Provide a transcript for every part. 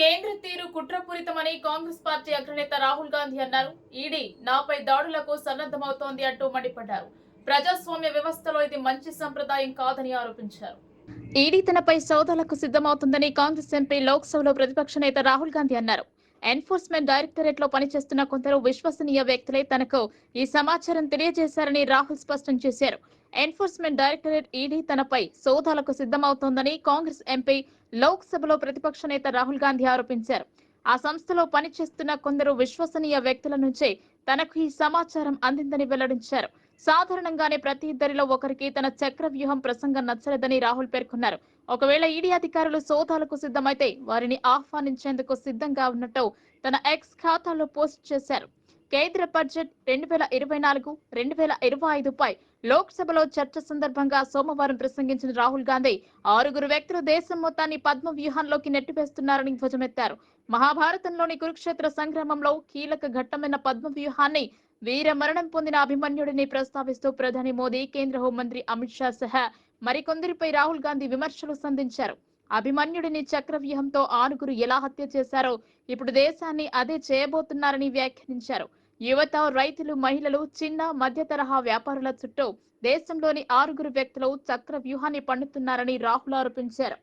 కేంద్ర తీరు కుట్రపూరితమని కాంగ్రెస్ పార్టీ అగ్రనేత రాహుల్ గాంధీ అన్నారు. ఈడీ నాపై దాడులకు సన్నద్ధమవుతోంది అంటూ మండిపడ్డారు. ప్రజాస్వామ్య వ్యవస్థలో ఇది మంచి సంప్రదాయం కాదని ఆరోపించారు. ఈడీ తనపై సోదాలకు సిద్ధమవుతుందని కాంగ్రెస్ ఎంపీ లోక్సభలో ప్రతిపక్ష నేత రాహుల్ గాంధీ అన్నారు. ఎన్ఫోర్స్మెంట్ డైరెక్టరేట్లో పనిచేస్తున్న కొందరు విశ్వసనీయ వ్యక్తులే తనకు ఈ సమాచారం తెలియజేశారని రాహుల్ స్పష్టం చేశారు. ఎన్ఫోర్స్మెంట్ డైరెక్టరేట్ ఈడీ తనపై సోదాలకు సిద్ధమవుతోందని కాంగ్రెస్ ఎంపీ లోక్సభలో ప్రతిపక్ష నేత రాహుల్ గాంధీ ఆరోపించారు. ఆ సంస్థలో పనిచేస్తున్న కొందరు విశ్వసనీయ వ్యక్తుల నుంచే తనకు ఈ సమాచారం అందిందని వెల్లడించారు. సాధారణంగానే ప్రతి ఇద్దరిలో ఒకరికి తన చక్ర వ్యూహం ప్రసంగం నచ్చలేదని రాహుల్ పేర్కొన్నారు. ఒకవేళ ఈడీ అధికారులు సోదాలకు సిద్ధమైతే వారిని ఆహ్వానించేందుకు సిద్ధంగా ఉన్నట్టు తన ఎక్స్ ఖాతాలో పోస్ట్ చేశారు. కేంద్ర బడ్జెట్ రెండు వేల ఇరవై నాలుగు రెండు వేల ఇరవై ఐదుపై లోక్సభలో చర్చ సందర్భంగా సోమవారం ప్రసంగించిన రాహుల్ గాంధీ ఆరుగురు వ్యక్తులు దేశం మొత్తాన్ని పద్మ వ్యూహంలోకి నెట్టివేస్తున్నారని ధ్వజమెత్తారు. మహాభారతంలోని కురుక్షేత్ర సంగ్రామంలో కీలక ఘట్టమైన పద్మ వ్యూహాన్ని వీర మరణం పొందిన అభిమన్యుడిని ప్రస్తావిస్తూ ప్రధాని మోదీ కేంద్ర హోంమంత్రి అమిత్ షా సహా మరికొందరిపై రాహుల్ గాంధీ విమర్శలు సంధించారు. అభిమన్యుడిని చక్రవ్యూహంతో ఆరుగురు ఎలా హత్య చేశారో ఇప్పుడు దేశాన్ని అదే చేయబోతున్నారని వ్యాఖ్యానించారు. యువత రైతులు మహిళలు చిన్న మధ్య తరహా వ్యాపారుల చుట్టూ దేశంలోని ఆరుగురు వ్యక్తులు చక్ర వ్యూహాన్ని పండుతున్నారని రాహుల్ ఆరోపించారు.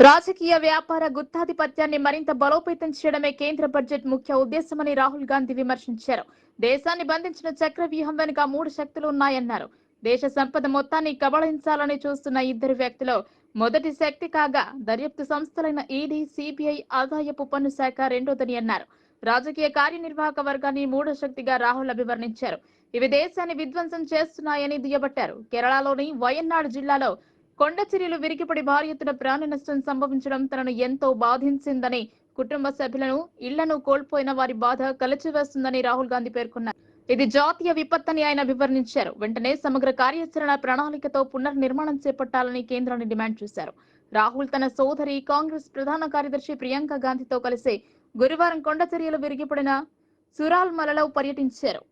రాజకీయ వ్యాపార గుత్తాధిపత్యాన్ని మరింత బలోపేతం చేయడమే కేంద్ర బడ్జెట్ ముఖ్య ఉద్దేశమని రాహుల్ గాంధీ విమర్శించారు. దేశాన్ని బంధించిన చక్ర వ్యూహం వెనుక మూడు శక్తులు ఉన్నాయన్నారు. దేశ సంపద మొత్తాన్ని కబళించాలని చూస్తున్న ఇద్దరు వ్యక్తులు మొదటి శక్తి కాగా దర్యాప్తు సంస్థలైన ఈడీ సిబిఐ ఆదాయపు పన్ను శాఖ రెండోదని అన్నారు. రాజకీయ కార్యనిర్వాహక వర్గాన్ని మూడో శక్తిగా రాహుల్ అభివర్ణించారు. ఇవి దేశాన్ని విధ్వంసం చేస్తున్నాయని దుయ్యబట్టారు. కేరళలోని వయనాడ్ జిల్లాలో కొండచిరియలు విరిగిపడి భారీ ఎత్తున ప్రాణ నష్టం సంభవించడం తనను ఎంతో బాధించిందని కుటుంబ సభ్యులను ఇళ్ళను కోల్పోయిన వారి బాధ కలిచివేస్తుందని రాహుల్ గాంధీ పేర్కొన్నారు. ఇది జాతీయ విపత్తని ఆయన వివరించారు. వెంటనే సమగ్ర కార్యాచరణ ప్రణాళికతో పునర్నిర్మాణం చేపట్టాలని కేంద్రాన్ని డిమాండ్ చేశారు. రాహుల్ తన సోదరి కాంగ్రెస్ ప్రధాన కార్యదర్శి ప్రియాంక గాంధీతో కలిసి గురువారం కొండ చర్యలు విరిగిపడిన సురాల్మలలో పర్యటించారు.